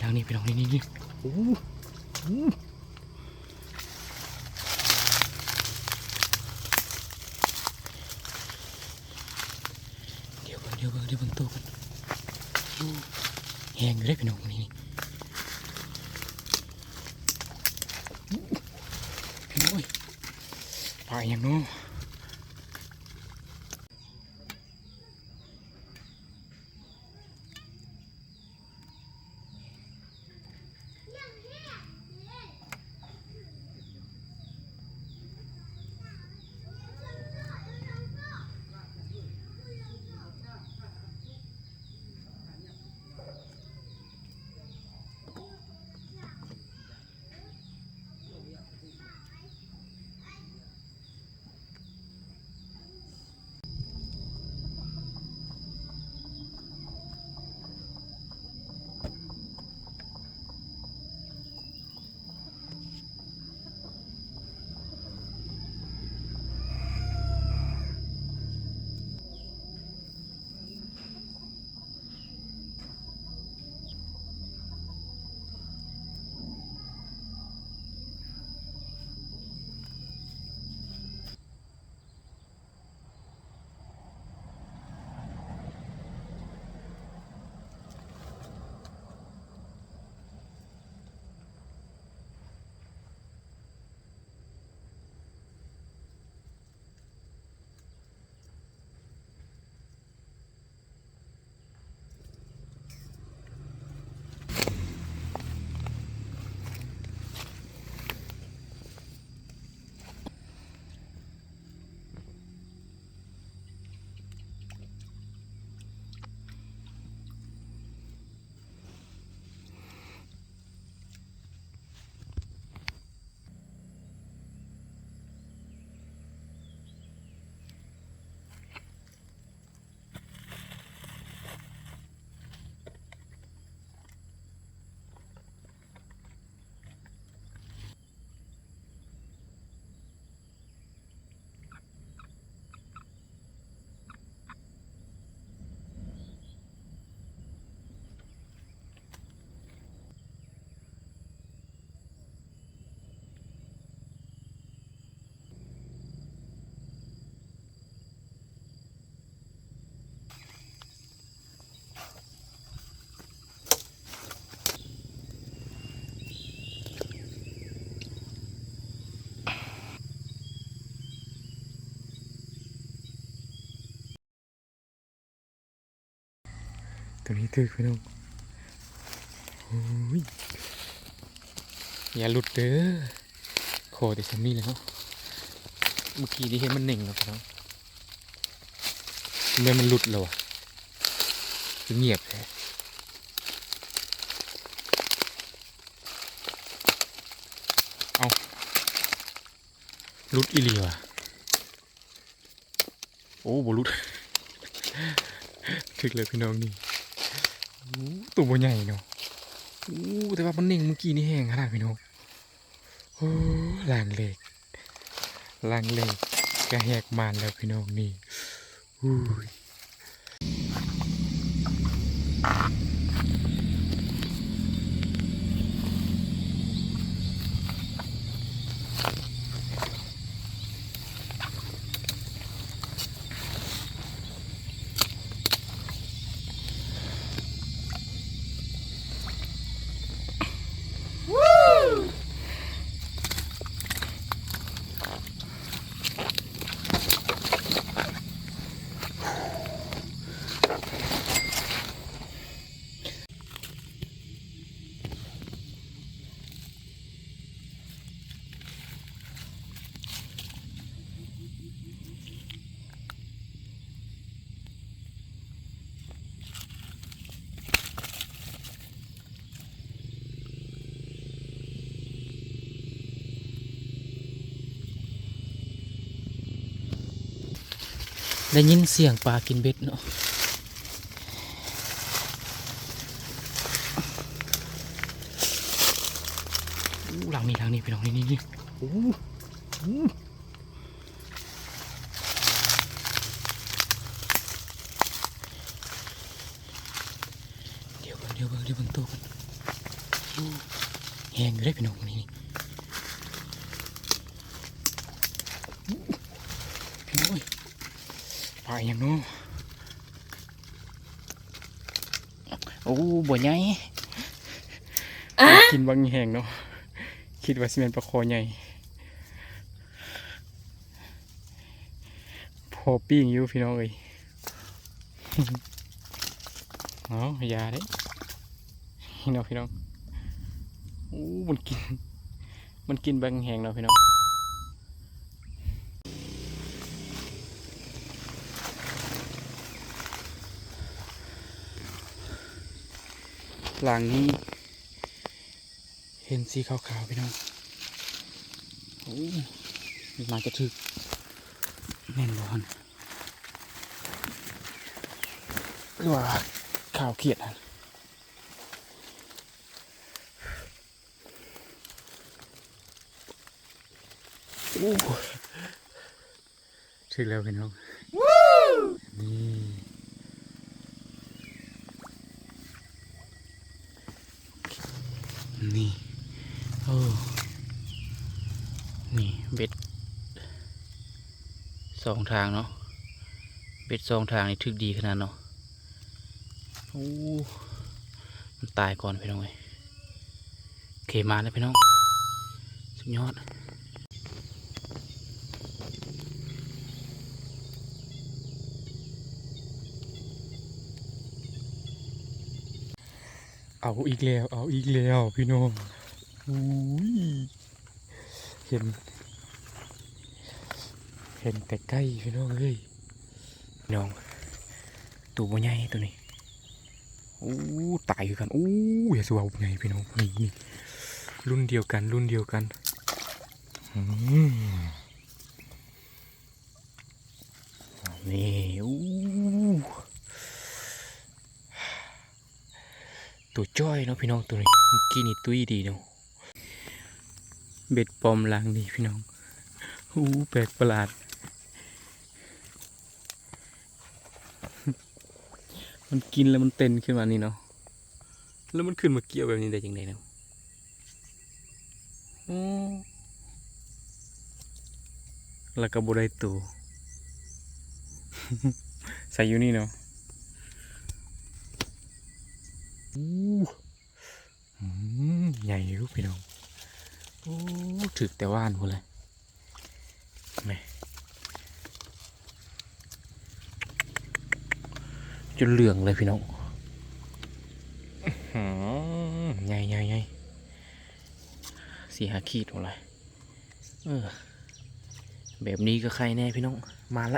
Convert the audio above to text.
ทางนี้พี่น้องนี่นี่นี่โอ้เดี๋ยวเบิ่งเดี๋ยวเบิ่งเดี๋ยวเบิ่งตัวกันแหงอยู่ได้พี่น้องนี่นี่พี่น้องเอ้ยปลาอย่างเน้อ ตัวนี้ตึกพี่น้องอย่าหลุดเด้อโคแต่ฉันมีแล้วเมื่อกี้นี่เห็นมันหนึ่งแล้วพี่น้องทำไมมันหลุดแล้วอะเงียบเลยเอาหลุดอีหลีวะโอ้บหลุดถึกเลยพี่น้องนี่ ตัวใหญ่เนาะอู้แต่ว่ามันนิ่งเมื่อกี้นี่แห้งขนาดพี่น้องโอ้ลางเหล็กลางเหล็กกระแหกมันแล้วพี่น้องนี่อู้ย ได้ยินเสียงปลากินเบ็ดเนาะอู้หลังนี้หลังนี้พี่น้องนี่นี่นี่โอ้เดี๋ยวเบิ่งเดี๋ยวเบิ่งเดี๋ยวเบิ่งตัวกันแห้งอยู่เลยพี่น้องนี่พี่น้องเอ้ย ปลาอหย่างเน้อโอ้บ่ใหญ่กินบางแห้งเนาะคิดว่าสิเป็นปลาคอใหญ่พอปิ้งอยู่พี่น้องเอ้ยเอาอย่าเด้พี่น้องพี่น้องโอ้มันกิน มันกินบางแหงเราะพี่น้อง หลังนี้ เห็นสีขาวๆพี่น้องโอ้น่าจะถึกแน่นอนหรือว่าข่าวเขียดนะโอ้ถึงแล้วพี่น้องนี่ นี่โอ้นี่เบ็ดสองทางเนาะเบ็ดสองทางนี่ถึกดีขนาดเนาะโอ้มันตายก่อนพี่น้องเว้ยเคมาแล้วพี่น้องสุดยอด เอาอีกแล้ว เอาอีกแล้วพี่น้องอุ้ยเห็น เห็นแต่ใกล้พี่น้องเอ้ยน้องตัวบ่ใหญ่ตัวนี้โอ้ตายกันโอ้อย่าสวาไงพี่น้องนี่นี่รุ่นเดียวกัน รุ่นเดียวกันนี่โอ้ ตัวจ้อยเนาะพี่น้องตัวนี้เมื่อกี้นี่ตุ้ยดีเนาะเบ็ดปลอมลางดีพี่น้องโอ้แปลกประหลาด มันกินแล้วมันเต้นขึ้นมานี่เนาะแล้วมันขึ้นมาเกี่ยวแบบนี้ได้ยังไงเนาะแล้วก็บได้ตัว ใส่อยู่นี่เนาะอู้อืม ใหญ่ลูกพี่น้องโอ้ถึกแต่ว่านหมดเลยแม่จนเหลืองเลยพี่น้องใหญ่ใหญ่ใหญ่สี่หาขีดอะไรเออแบบนี้ก็ใครแน่พี่น้อง มาละ